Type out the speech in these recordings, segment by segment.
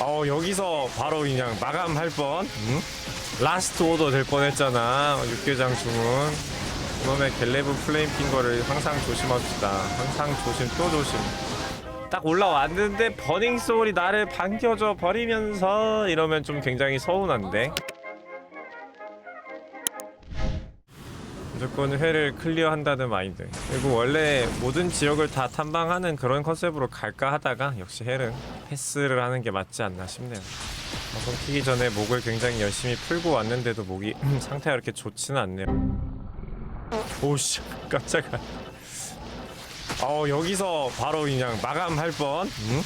어 여기서 바로 그냥 마감할 뻔. 응? 라스트 오더 될 뻔했잖아. 육개장 주문. 그놈의 갤레브 플레임 핑거를 항상 조심합시다. 항상 조심 또 조심. 딱 올라왔는데 버닝 소울이 나를 반겨줘 버리면서 이러면 좀 굉장히 서운한데 무조건 회를 클리어한다는 마인드. 그리고 원래 모든 지역을 다 탐방하는 그런 컨셉으로 갈까 하다가 역시 헬은 패스를 하는 게 맞지 않나 싶네요. 방송 키기 전에 목을 굉장히 열심히 풀고 왔는데도 목이 상태가 이렇게 좋지는 않네요. 오씨 깜짝아. 어 여기서 바로 그냥 마감할 뻔. 응?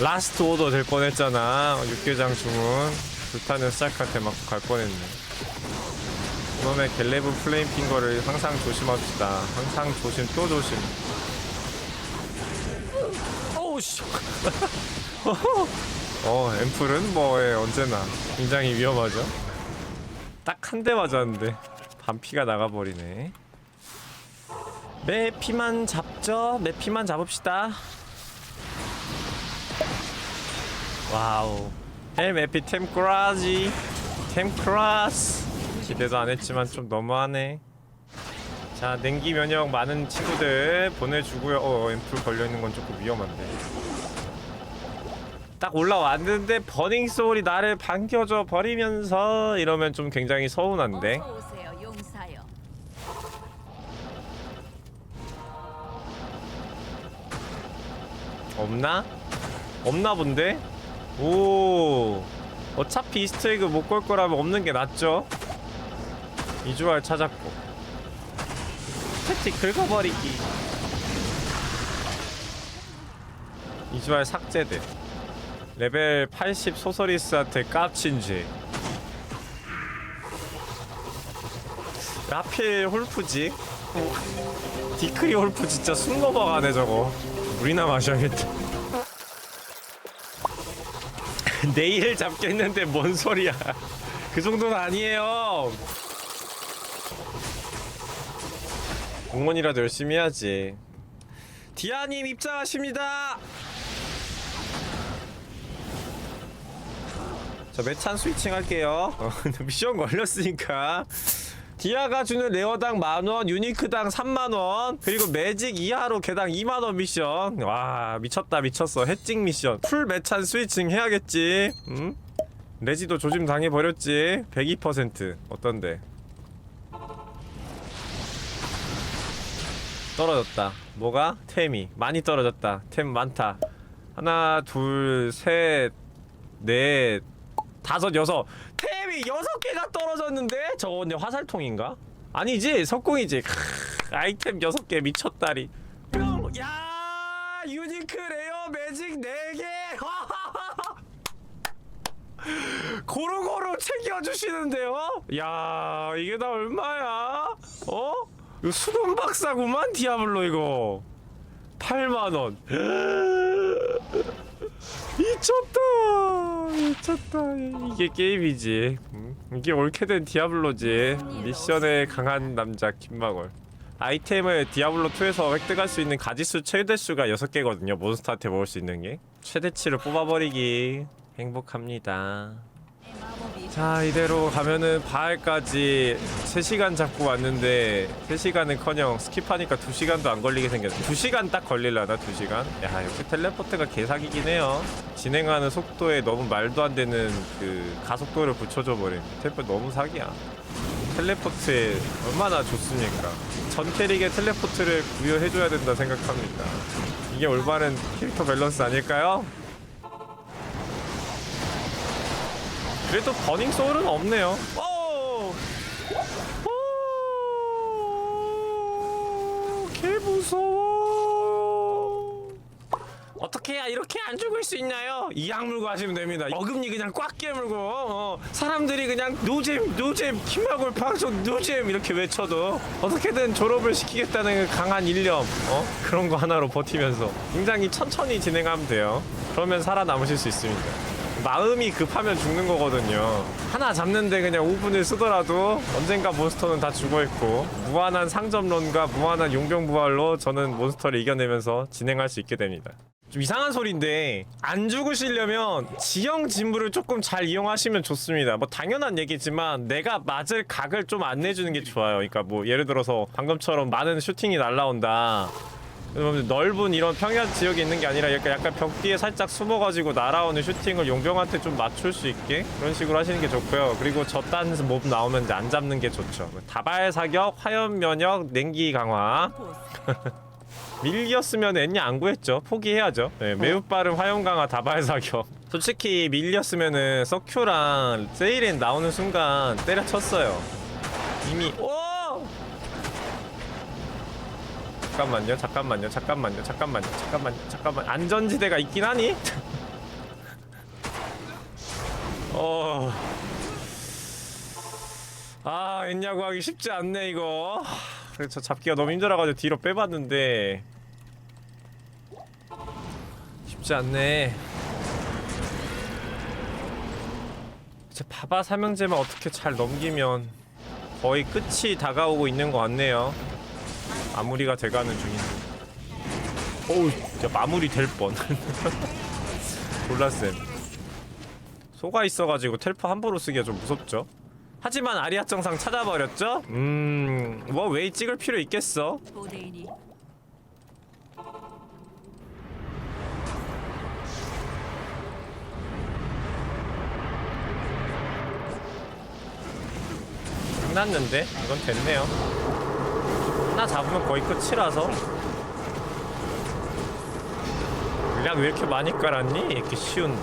라스트 오더 될 뻔했잖아. 육개장 주문. 불타는 스타크한테 맞고 갈 뻔했네 그놈의 갤레브 플레임 핑거를 항상 조심합시다. 항상 조심 또 조심. 오우 씨. 어 앰플은 뭐 예, 언제나. 굉장히 위험하죠? 딱 한 대 맞았는데 반피가 나가버리네. 매 피만 잡죠? 매 피만 잡읍시다. 와우. 헬메피 템 크라지. 템 크라스 기대도 안 했지만 좀 너무하네 자 냉기 면역 많은 친구들 보내주고요 어 앰플 걸려있는 건 조금 위험한데 딱 올라왔는데 버닝 소울이 나를 반겨줘 버리면서 이러면 좀 굉장히 서운한데 어서 오세요, 용사여. 없나? 없나 본데? 오 어차피 이스터에그 못 걸 거라면 없는 게 낫죠 이주알 찾았고. 패틱 긁어버리기. 이주알 삭제돼. 레벨 80 소서리스한테 깝친 죄. 라필 홀프지? 디크리 홀프 진짜 숨 넘어가네 저거. 물이나 마셔야겠다. 내일 잡겠는데 뭔 소리야. 그 정도는 아니에요 공무원이라도 열심히 해야지 디아님 입장하십니다 저 매찬 스위칭 할게요 어, 미션 걸렸으니까 디아가 주는 레어당 만원, 유니크당 3만원, 그리고 매직 이하로 개당 2만원 미션. 와, 미쳤다, 미쳤어. 해찍 미션. 풀 매찬 스위칭 해야겠지. 응? 레지도 조짐 당해버렸지. 102%. 어떤데? 떨어졌다. 뭐가? 템이. 많이 떨어졌다. 템 많다. 하나, 둘, 셋, 넷, 다섯, 여섯. 템이 여섯 개가 떨어졌는데? 저거 근데 화살통인가? 아니지, 석궁이지. 크, 아이템 여섯 개 미쳤다리. 뿅! 야, 유니크 레어 매직 네 개. 고루고루 챙겨주시는데요? 야, 이게 다 얼마야? 어? 이거 수분 박사구만 디아블로 이거. 8만 원. 미쳤다 미쳤다. 이게 게임이지. 음, 이게 옳게 된 디아블로지. 미션에 강한 남자 김망월 아이템을 디아블로2에서 획득할 수 있는 가지수 최대수가 6개거든요. 몬스터한테 먹을 수 있는 게. 최대치를 뽑아버리기 행복합니다 자 이대로 가면은 바알까지 3시간 잡고 왔는데 3시간은커녕 스킵하니까 2시간도 안 걸리게 생겼네 2시간 딱 걸릴라나 2시간? 야 역시 텔레포트가 개사기긴 해요. 진행하는 속도에 너무 말도 안 되는 그 가속도를 붙여줘 버린 텔레포트 너무 사기야. 텔레포트에 얼마나 좋습니까? 전 캐릭의 텔레포트를 부여해줘야 된다 생각합니다. 이게 올바른 캐릭터 밸런스 아닐까요? 그래도 버닝 소울은 없네요. 개 무서워. 어떻게 해야 이렇게 안 죽을 수 있나요? 이 약물고 하시면 됩니다. 어금니 그냥 꽉 깨물고 어, 사람들이 그냥 노잼 노잼 김학골 방송 노잼 이렇게 외쳐도 어떻게든 졸업을 시키겠다는 그 강한 일념 어? 그런 거 하나로 버티면서 굉장히 천천히 진행하면 돼요. 그러면 살아남으실 수 있습니다. 마음이 급하면 죽는 거거든요. 하나 잡는데 그냥 5분을 쓰더라도 언젠가 몬스터는 다 죽어있고 무한한 상점론과 무한한 용병 부활로 저는 몬스터를 이겨내면서 진행할 수 있게 됩니다. 좀 이상한 소리인데 안 죽으시려면 지형 진부를 조금 잘 이용하시면 좋습니다. 뭐 당연한 얘기지만 내가 맞을 각을 좀 안 내주는 게 좋아요. 그러니까 뭐 예를 들어서 방금처럼 많은 슈팅이 날라온다. 넓은 이런 평야 지역에 있는 게 아니라 약간, 약간 벽 뒤에 살짝 숨어가지고 날아오는 슈팅을 용병한테 좀 맞출 수 있게 그런 식으로 하시는 게 좋고요. 그리고 저딴 몹 나오면 안 잡는 게 좋죠. 다발 사격, 화염 면역, 냉기 강화. 밀리었으면 엔냐 안 구했죠. 포기해야죠. 네, 매우 빠른 화염 강화 다발 사격. 솔직히 밀리었으면은 서큐랑 세이렌 나오는 순간 때려쳤어요. 이미 오! 잠깐만요, 잠깐만요, 잠깐만요, 잠깐만요, 잠깐만요, 잠깐만. 안전지대가 있긴 하니? 어. 아, 엔냐 구하기 쉽지 않네 이거. 그래서 잡기가 너무 힘들어가지고 뒤로 빼봤는데 쉽지 않네. 바바 삼형제만 어떻게 잘 넘기면 거의 끝이 다가오고 있는 것 같네요. 마무리가 돼가는 중인데. 어우, 진짜 마무리 될 뻔. 졸라쌤. 소가 있어가지고 텔포 함부로 쓰기가 좀 무섭죠. 하지만 아리아 정상 찾아버렸죠? 음, 뭐 웨이 찍을 필요 있겠어? 고대인이 끝났는데 이건 됐네요. 하나 잡으면 거의 끝이라서. 물량 왜 이렇게 많이 깔았니? 이렇게 쉬운.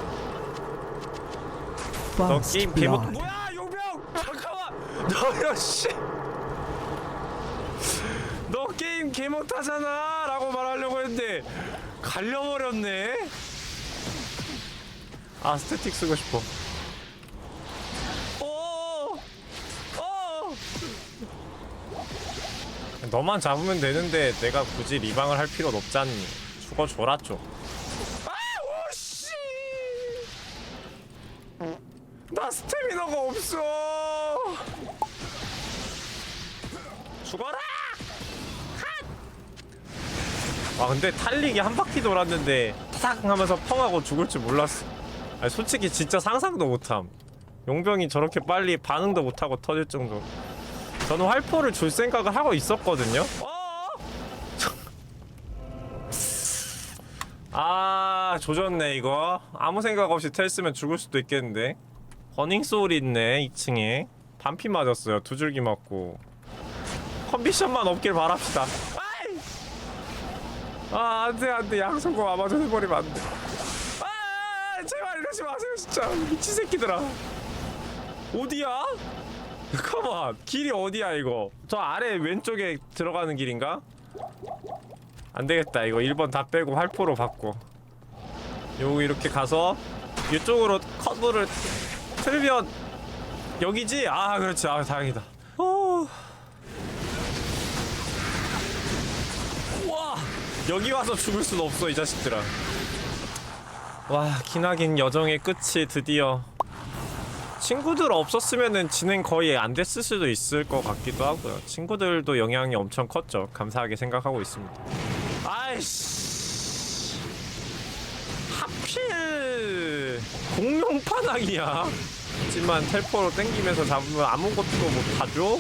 너 게임 개못. 뭐야 용병 잠깐만 너야 씨. 너 게임 개 못하잖아 라고 말하려고 했는데 갈려버렸네 아 스태틱 쓰고 싶어 오! 오! 너만 잡으면 되는데 내가 굳이 리방을 할 필요는 없잖니 죽어줘라 좀 아! 오씨! 나 스태미너가 없어! 죽어라! 아 근데 탈릭이 한 바퀴 돌았는데 탁 하면서 펑 하고 죽을 줄 몰랐어. 아니 솔직히 진짜 상상도 못함. 용병이 저렇게 빨리 반응도 못하고 터질 정도 저는 활포를 줄 생각을 하고 있었거든요. 어? 아 조졌네 이거. 아무 생각 없이 텔쓰면 죽을 수도 있겠는데. 버닝 소울 있네 2층에. 반피 맞았어요 두 줄기 맞고. 컨디션만 없길 바랍시다! 아 안돼 안돼. 양손고 아마존 해버리면 안돼. 아 제발 이러지 마세요 진짜. 미친 새끼들아. 어디야? 잠깐만 길이 어디야 이거? 저 아래 왼쪽에 들어가는 길인가? 안되겠다. 이거 1번 다 빼고 활포로 바꿔 요거 이렇게 가서 이쪽으로 커브를 틀면 여기지? 아 그렇지. 아 다행이다. 어... 와! 여기 와서 죽을 순 없어 이 자식들아. 와 기나긴 여정의 끝이 드디어 친구들 없었으면은 진행 거의 안 됐을 수도 있을 것 같기도 하고요. 친구들도 영향이 엄청 컸죠. 감사하게 생각하고 있습니다. 아이씨. 하필 공룡파당이야. 하지만 텔포로 땡기면서 잡으면 아무것도 못하죠?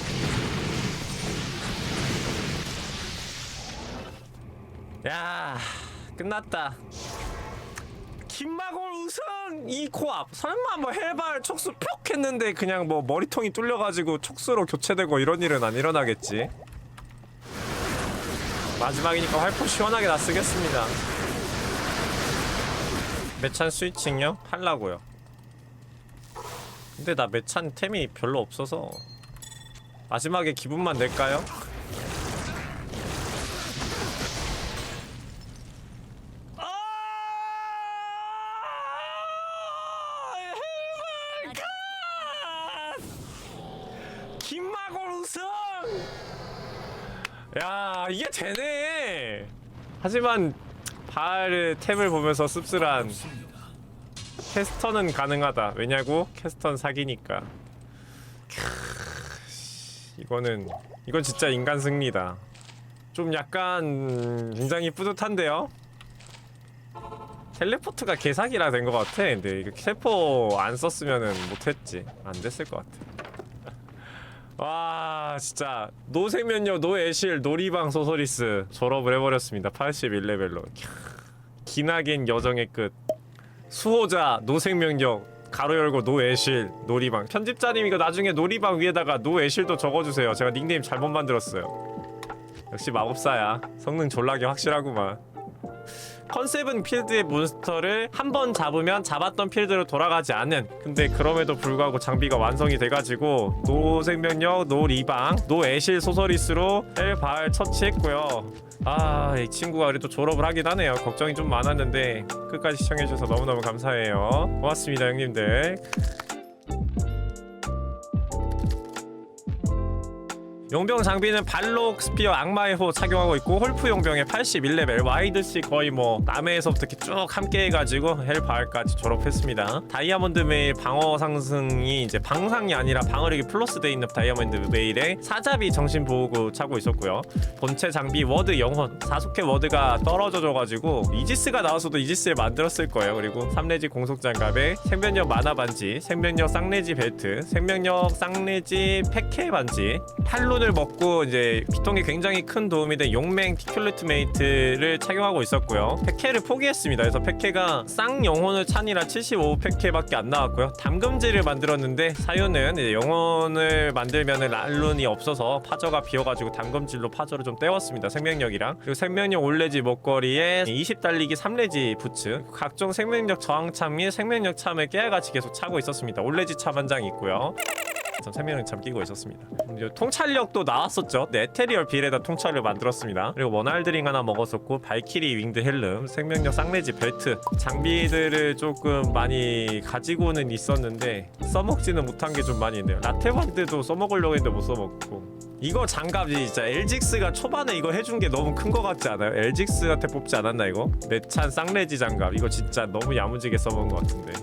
야 끝났다. 김마골 우승 이 코앞 설마 뭐 헬발 촉수 푹 했는데 그냥 뭐 머리통이 뚫려가지고 촉수로 교체되고 이런 일은 안 일어나겠지 마지막이니까 활포 시원하게 다 쓰겠습니다 매찬 스위칭요? 팔라고요 근데 나 매찬 템이 별로 없어서 마지막에 기분만 낼까요? 아직 김마골 우승! 야 이게 되네. 하지만 바알의 템을 보면서 씁쓸한 캐스터는 가능하다. 왜냐고? 캐스터는 사기니까. 캬, 이거는 이건 진짜 인간 승리다. 좀 약간 굉장히 뿌듯한데요? 텔레포트가 개사기라 된 것 같아. 근데 이거 텔포 안 썼으면은 못했지. 안 됐을 것 같아 와 진짜. 노생면역 노애실 놀이방 소서리스 졸업을 해버렸습니다. 81레벨로. 기나긴 여정의 끝. 수호자 노생명력 가로 열고 노애실 놀이방. 편집자님 이거 나중에 놀이방 위에다가 노애실도 적어주세요. 제가 닉네임 잘못 만들었어요. 역시 마법사야. 성능 졸라게 확실하구만 컨셉은 필드의 몬스터를 한 번 잡으면 잡았던 필드로 돌아가지 않는 근데 그럼에도 불구하고 장비가 완성이 돼가지고 노 생명력 노 리방 노 애실 소서리스로 헬바알 처치했고요. 아 이 친구가 그래도 졸업을 하긴 하네요. 걱정이 좀 많았는데 끝까지 시청해주셔서 너무너무 감사해요. 고맙습니다 형님들 용병 장비는 발록 스피어 악마의 호 착용하고 있고 홀프 용병의 81레벨 와이드씨 거의 뭐 남해에서부터 이렇게 쭉 함께 해가지고 헬바알까지 졸업했습니다. 다이아몬드 메일 방어 상승이 이제 방상이 아니라 방어력이 플러스 돼 있는 다이아몬드 메일에 사자비 정신 보호구 차고 있었고요. 본체 장비 워드 영혼 사속해 워드가 떨어져져가지고 이지스가 나와서도 이지스를 만들었을 거예요. 그리고 삼레지 공속 장갑에 생명력 마나 반지 생명력 쌍레지 벨트 생명력 쌍레지 패케 반지 팔 룬을 먹고 이제 피통에 굉장히 큰 도움이 된 용맹 티큘레트 메이트를 착용하고 있었고요. 패케를 포기했습니다. 그래서 패케가 쌍 영혼을 찬이라 75 패케밖에 안 나왔고요. 담금질을 만들었는데 사유는 이제 영혼을 만들면은 랄룬이 없어서 파저가 비어가지고 담금질로 파저를 좀 때웠습니다. 생명력이랑. 그리고 생명력 올레지 목걸이에 20 달리기 3레지 부츠. 각종 생명력 저항참 및 생명력 참을 깨알같이 계속 차고 있었습니다. 올레지 참 한 장 있고요 전 생명력 참 끼고 있었습니다. 이제 통찰력도 나왔었죠. 네, 에테리얼 빌에다 통찰을 만들었습니다. 그리고 원알드링 하나 먹었었고 발키리 윙드 헬름, 생명력 쌍레지 벨트 장비들을 조금 많이 가지고는 있었는데 써먹지는 못한 게 좀 많이 있네요. 라테반드도 써먹으려고 했는데 못 써먹고. 이거 장갑이 진짜 LGX가 초반에 이거 해준 게 너무 큰 거 같지 않아요? LGX한테 뽑지 않았나 이거? 내찬 쌍레지 장갑 이거 진짜 너무 야무지게 써먹은 것 같은데